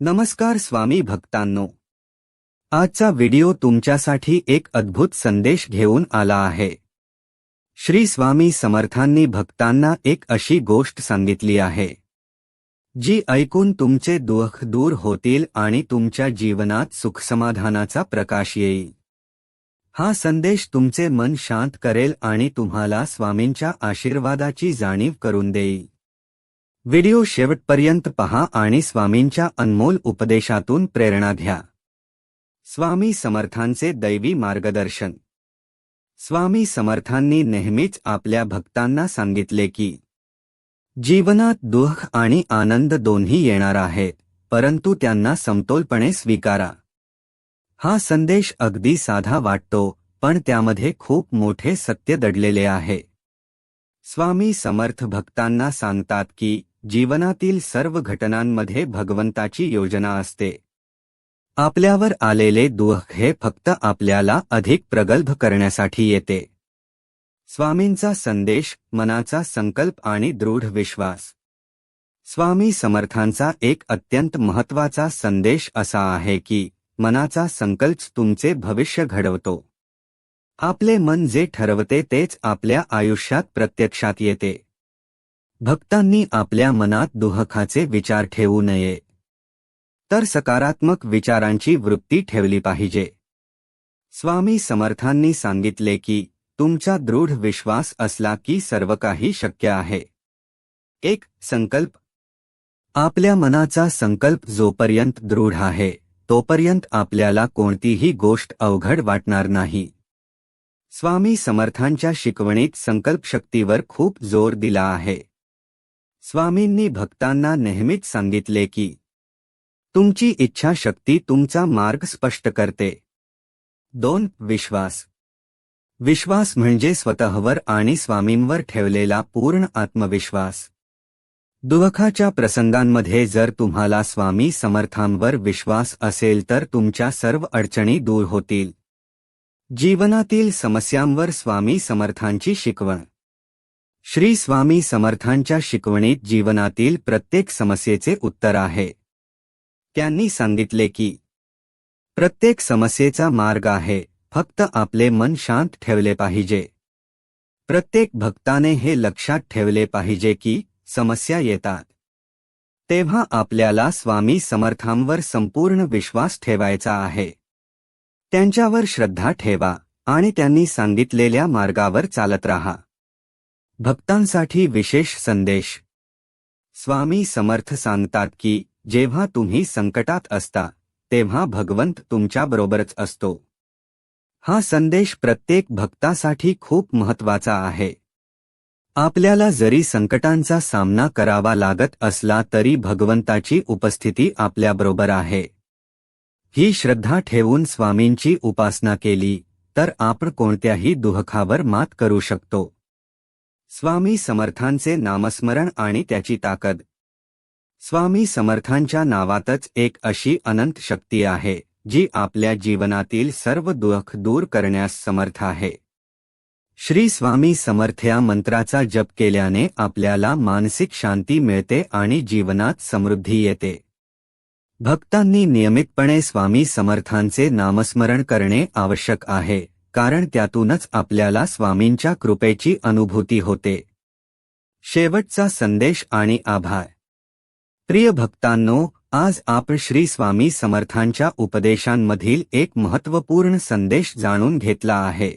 नमस्कार स्वामी भक्तांनो. आजचा व्हिडिओ तुमच्यासाठी एक अद्भुत संदेश घेऊन आला आहे. श्री स्वामी समर्थांनी भक्तांना एक अशी गोष्ट सांगितली आहे. जी ऐकून तुमचे दुःख दूर होतील आणि तुमच्या जीवनात सुखसमाधानाचा प्रकाश येईल. हा संदेश तुमचे मन शांत करेल आणि तुम्हाला स्वामींच्या आशीर्वादाची जाणीव करून देईल. व्हिडिओ शेवटपर्यंत पहा आणि स्वामींच्या अनमोल उपदेशातून प्रेरणा घ्या. स्वामी समर्थांचे दैवी मार्गदर्शन. स्वामी समर्थांनी नेहमीच आपल्या भक्तांना सांगितले की जीवनात दुःख आणि आनंद दोन्ही येणार आहेत परंतु त्यांना समतोलपणे स्वीकारा. हा संदेश अगदी साधा वाटतो पण त्यामध्ये खूप मोठे सत्य दडलेले आहे. स्वामी समर्थ भक्तांना सांगतात की जीवनातील सर्व घटनांमध्ये भगवंताची योजना असते. आपल्यावर आलेले दुःख हे फक्त आपल्याला अधिक प्रगल्भ करण्यासाठी येते. स्वामींचा संदेश मनाचा संकल्प आणि दृढ विश्वास. स्वामी समर्थांचा एक अत्यंत महत्त्वाचा संदेश असा आहे की मनाचा संकल्प तुमचे भविष्य घडवतो. आपले मन जे ठरवते तेच आपल्या आयुष्यात प्रत्यक्षात येते. भक्तांनी आपल्या मनात दुःखाचे विचार ठेवू नये. तर सकारात्मक विचारांची वृत्ती ठेवली पाहिजे. स्वामी समर्थांनी सांगितले की तुमचा दृढ विश्वास असला की सर्व काही शक्य आहे. एक संकल्प. आपल्या मनाचा संकल्प जोपर्यंत दृढ आहे तोपर्यंत आपल्याला कोणतीही गोष्ट अवघड वाटणार नाही. स्वामी समर्थांच्या शिकवणीत संकल्पशक्तीवर खूप जोर दिला आहे. स्वामींनी भक्तांना नेहमीच सांगितले की तुमची इच्छाशक्ती तुमचा मार्ग स्पष्ट करते. दोन विश्वास. विश्वास म्हणजे स्वतःवर आणि स्वामींवर ठेवलेला पूर्ण आत्मविश्वास. दुःखाच्या प्रसंगांमध्ये जर तुम्हाला स्वामी समर्थांवर विश्वास असेल तर तुमच्या सर्व अडचणी दूर होतील. जीवनातील समस्यांवर स्वामी समर्थांची शिकवण. श्री स्वामी समर्थांच्या शिकवणीत जीवनातील प्रत्येक समस्येचे उत्तर आहे. त्यांनी सांगितले की प्रत्येक समस्येचा मार्ग आहे फक्त आपले मन शांत ठेवले पाहिजे. प्रत्येक भक्ताने हे लक्षात ठेवले पाहिजे की समस्या येतात. तेव्हा आपल्याला स्वामी समर्थांवर संपूर्ण विश्वास ठेवायचा आहे. त्यांच्यावर श्रद्धा ठेवा आणि त्यांनी सांगितलेल्या मार्गावर चालत राहा. भक्तांसाठी विशेष संदेश. स्वामी समर्थ सांगतात की जेव्हा तुम्ही संकटात असता तेव्हा भगवंत तुमच्याबरोबरच असतो. हा संदेश प्रत्येक भक्तासाठी खूप महत्त्वाचा आहे. आपल्याला जरी संकटांचा सामना करावा लागत असला तरी भगवंताची उपस्थिती आपल्याबरोबर आहे. ही श्रद्धा ठेवून स्वामींची उपासना केली तर आपण कोणत्याही दुःखावर मात करू शकतो. स्वामी समर्थांचे नामस्मरण आणि त्याची ताकद. स्वामी समर्थांच्या नावातच एक अशी अनंत शक्ती आहे जी आपल्या जीवनातील सर्व दुःख दूर करण्यास समर्थ आहे. श्री स्वामी समर्थ या मंत्राचा जप केल्याने आपल्याला मानसिक शांती मिळते आणि जीवनात समृद्धी येते. भक्तांनी नियमितपणे स्वामी समर्थांचे नामस्मरण करणे आवश्यक आहे. कारण त्यातूनच आपल्याला स्वामींच्या कृपेची अनुभूती होते. शेवटचा संदेश आणि आभार. प्रिय भक्तांनो आज आपण श्री स्वामी समर्थांच्या उपदेशांमधील एक महत्त्वपूर्ण संदेश जाणून घेतला आहे.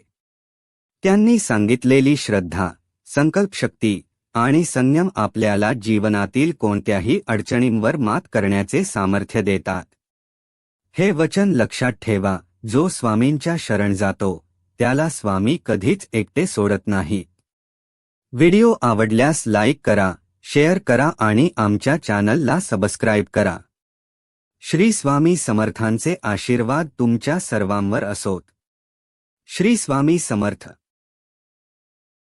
त्यांनी सांगितलेली श्रद्धा संकल्पशक्ती आणि संयम आपल्याला जीवनातील कोणत्याही अडचणींवर मात करण्याचे सामर्थ्य देतात. हे वचन लक्षात ठेवा जो स्वामींच्या शरण जातो. त्याला स्वामी कधीच एकटे सोडत नाही. व्हिडिओ आवडल्यास लाईक करा शेअर करा आणि आमच्या चॅनलला सबस्क्राईब करा. श्री स्वामी समर्थांचे आशीर्वाद तुमच्या सर्वांवर असोत. श्री स्वामी समर्थ.